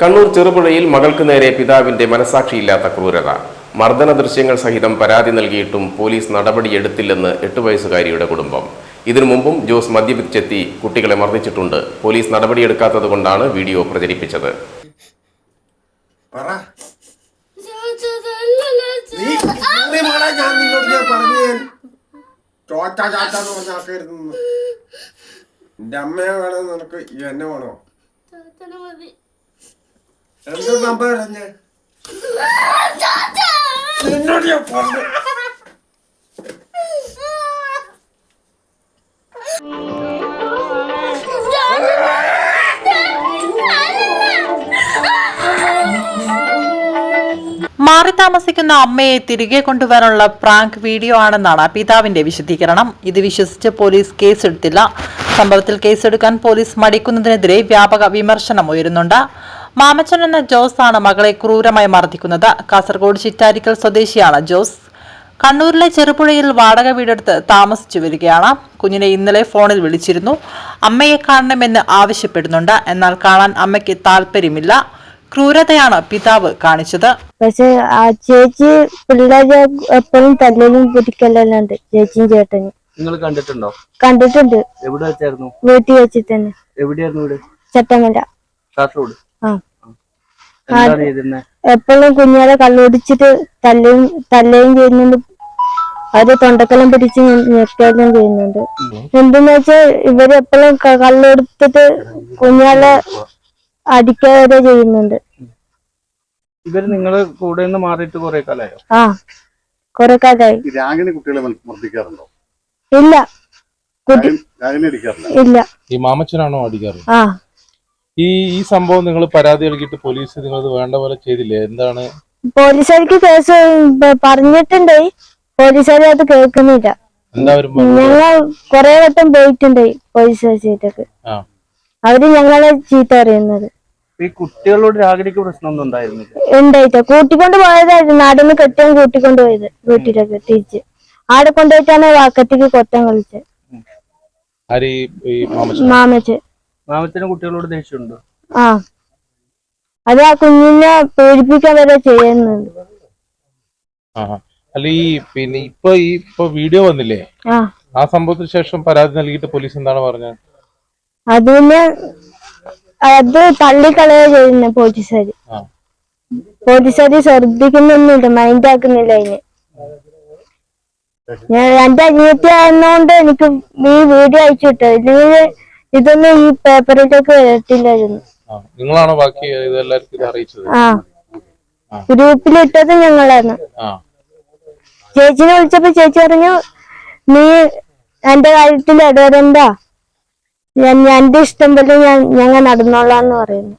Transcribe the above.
കണ്ണൂർ ചെറുപുഴയിൽ മകൾക്ക് നേരെ പിതാവിന്റെ മനസാക്ഷിയില്ലാത്ത ക്രൂരത. മർദ്ദന ദൃശ്യങ്ങൾ സഹിതം പരാതി നൽകിയിട്ടും പോലീസ് നടപടിയെടുത്തില്ലെന്ന് എട്ട് വയസ്സുകാരിയുടെ കുടുംബം. ഇതിനു മുമ്പും ജോസ് മദ്യപിച്ചെത്തി കുട്ടികളെ മർദ്ദിച്ചിട്ടുണ്ട്. പോലീസ് നടപടിയെടുക്കാത്തത് കൊണ്ടാണ് വീഡിയോ പ്രചരിപ്പിച്ചത്. എന്നെ വേണോ എന്ത് സംഭവം പറഞ്ഞേ നിന്നോട് ഞാൻ പറഞ്ഞു മാറി താമസിക്കുന്ന അമ്മയെ തിരികെ കൊണ്ടുവരാനുള്ള പ്രാങ്ക് വീഡിയോ ആണെന്നാണ് പിതാവിന്റെ വിശദീകരണം. ഇത് വിശ്വസിച്ച് പോലീസ് കേസെടുത്തില്ല. സംഭവത്തിൽ കേസെടുക്കാൻ പോലീസ് മടിക്കുന്നതിനെതിരെ വ്യാപക വിമർശനം ഉയരുന്നുണ്ട്. മാമച്ചൻ എന്ന ജോസ് ആണ് മകളെ ക്രൂരമായി മർദ്ദിക്കുന്നത്. കാസർഗോഡ് ചിറ്റാരിക്കൽ സ്വദേശിയാണ് ജോസ്. കണ്ണൂരിലെ ചെറുപുഴയിൽ വാടക വീടെടുത്ത് താമസിച്ചു വരികയാണ്. കുഞ്ഞിനെ ഇന്നലെ ഫോണിൽ വിളിച്ചിരുന്നു. അമ്മയെ കാണണമെന്ന് ആവശ്യപ്പെടുന്നുണ്ട്. എന്നാൽ കാണാൻ അമ്മയ്ക്ക് താല്പര്യമില്ല ക്രൂരതയാണ് പിതാവ് കാണിച്ചത്. പക്ഷെ ആ ചേച്ചി പിള്ളേരെ എപ്പോഴും തല്ലലും പിടിക്കലുണ്ട് ചേച്ചിയും ചേട്ടനും. നിങ്ങൾ കണ്ടിട്ടുണ്ടോ? കണ്ടിട്ടുണ്ട്. എവിടെ വെച്ചായിരുന്നു? വീട്ടിൽ വെച്ചിട്ട് തന്നെ. എവിടെയായിരുന്നു വീട്? ചട്ടമല. കാസർഗോഡ്. ആ. എപ്പോഴും കുഞ്ഞാലെ കള്ളുടിച്ചിട്ട് തല്ലുകയും തല്ലുകയും ചെയ്യുന്നുണ്ട്. അവർ തൊണ്ടക്കെല്ലാം പിടിച്ച് ഞെക്കുകയെല്ലാം ചെയ്യുന്നുണ്ട്. എന്തെന്ന് വെച്ചാൽ ഇവർ എപ്പോഴും കള്ളുകൊടുത്തിട്ട് കുഞ്ഞാലെ അടിക്കാതെ ചെയ്യുന്നുണ്ട്. ഇവർ നിങ്ങൾ കൂടെ നിന്ന് മാറിയിട്ട് കുറെ കാലായോ? ആ കുറെ കാലായി. ഈ രാഗിണി കുട്ടികളെ മർദ്ദിക്കാറുണ്ടോ? ഇല്ല. കുട്ടി രാഗിണി- രാഗിണി ഇല്ല. ഈ മാമച്ചനാണോ അടിക്കാറ്? ആ. ഈ ഈ സംഭവം നിങ്ങൾ പരാതി നൽകിയിട്ട് പോലീസ് നിങ്ങൾ വേണ്ട പോലെ ചെയ്തില്ലേ? എന്താണ്? പോലീസുകാർക്ക് കേസ് പറഞ്ഞിട്ടുണ്ട്. പോലീസുകാർ അത് കേൾക്കുന്നില്ല? ഞങ്ങൾ കൊറേ വട്ടം പോയിട്ടുണ്ട് പോലീസ് സ്റ്റേഷനിലേക്ക് ആ. അവർ ഞങ്ങളെ ചീത്ത പറയുന്നത്. ഈ കുട്ടികളോട് രാഗിണിക്ക് പ്രശ്നമൊന്നും ഉണ്ടായിരുന്നില്ല? ഉണ്ടായിട്ട് കൂട്ടിക്കൊണ്ട് പോയതായിരുന്നു. നാടിന് കെട്ടാൻ കൂട്ടിക്കൊണ്ട് പോയത് വീട്ടിലേക്ക് തിരിച്ച്. ആടെ കൊണ്ടുപോയിട്ടാണ് വാക്കത്തേക്ക് കൊത്തം കളിച്ചത്. മാമച്ച് മാമത്തിന് കുട്ടികളോട് ദേഷ്യമുണ്ടോ? ആ. അത് ആ കുഞ്ഞിനെ പേടിപ്പിക്കാൻ വരെ ചെയ്യുന്നുണ്ട്. അല്ല ഈ പിന്നെ ഇപ്പൊ ഈ ഇപ്പൊ വീഡിയോ വന്നില്ലേ? ആ. സംഭവത്തിന് ശേഷം പരാതി നൽകിയിട്ട് പോലീസ് എന്താണ് പറഞ്ഞത്? അത് പിന്നെ അത് തള്ളിക്കളയ ചെയ്യുന്ന പോലീസുകാര്. പോലീസുകാര് ശ്രദ്ധിക്കുന്നൊന്നുമില്ല മൈൻഡ് ആക്കുന്നില്ല അതിന്. ഞാൻ എന്റെ അനിയത്തി ആയിരുന്നോണ്ട് എനിക്ക് ഈ വീഡിയോ അയച്ചു കിട്ടും ഇല്ലെങ്കിൽ ഇതൊന്നും ഈ പേപ്പറിലേക്ക് വരത്തില്ലായിരുന്നു ആ നിങ്ങളാണോ ബാക്കി ഇതെല്ലാവർക്കും ഇത് അറിയിച്ചത്? ആ. ഗ്രൂപ്പിലിട്ടത് ഞങ്ങളാണ്. ചേച്ചിനെ വിളിച്ചപ്പോ ചേച്ചി പറഞ്ഞു നീ എന്റെ കാര്യത്തിൽ ഇടവരണ്ട ഞാൻ എന്റെ ഇഷ്ടം പോലെ ഞാൻ ഞങ്ങൾ നടന്നോളാന്ന് പറയുന്നു.